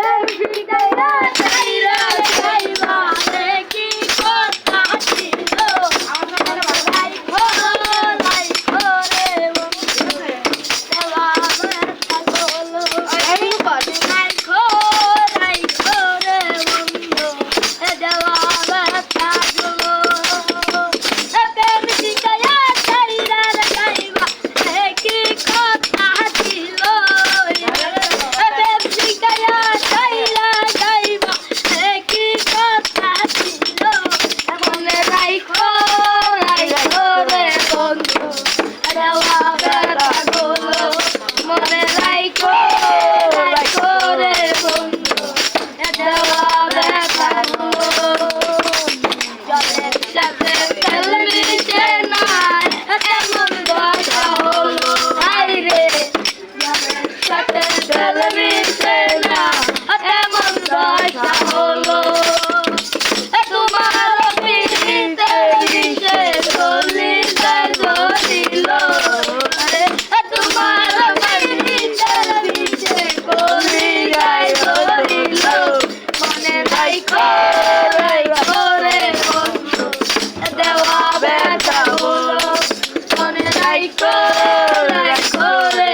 মনে ছেলেমিতে না এমন দশা হলো তোমার পিড়িতে বিষে চলিতে ধরিল তোমার পিড়িতে বিষে কলিয়াই ধরিল মনে রাইখো রাইখো রে বন্ধু দেওয়া ব্যথা হলো। মনে রাইখো রাইখো রে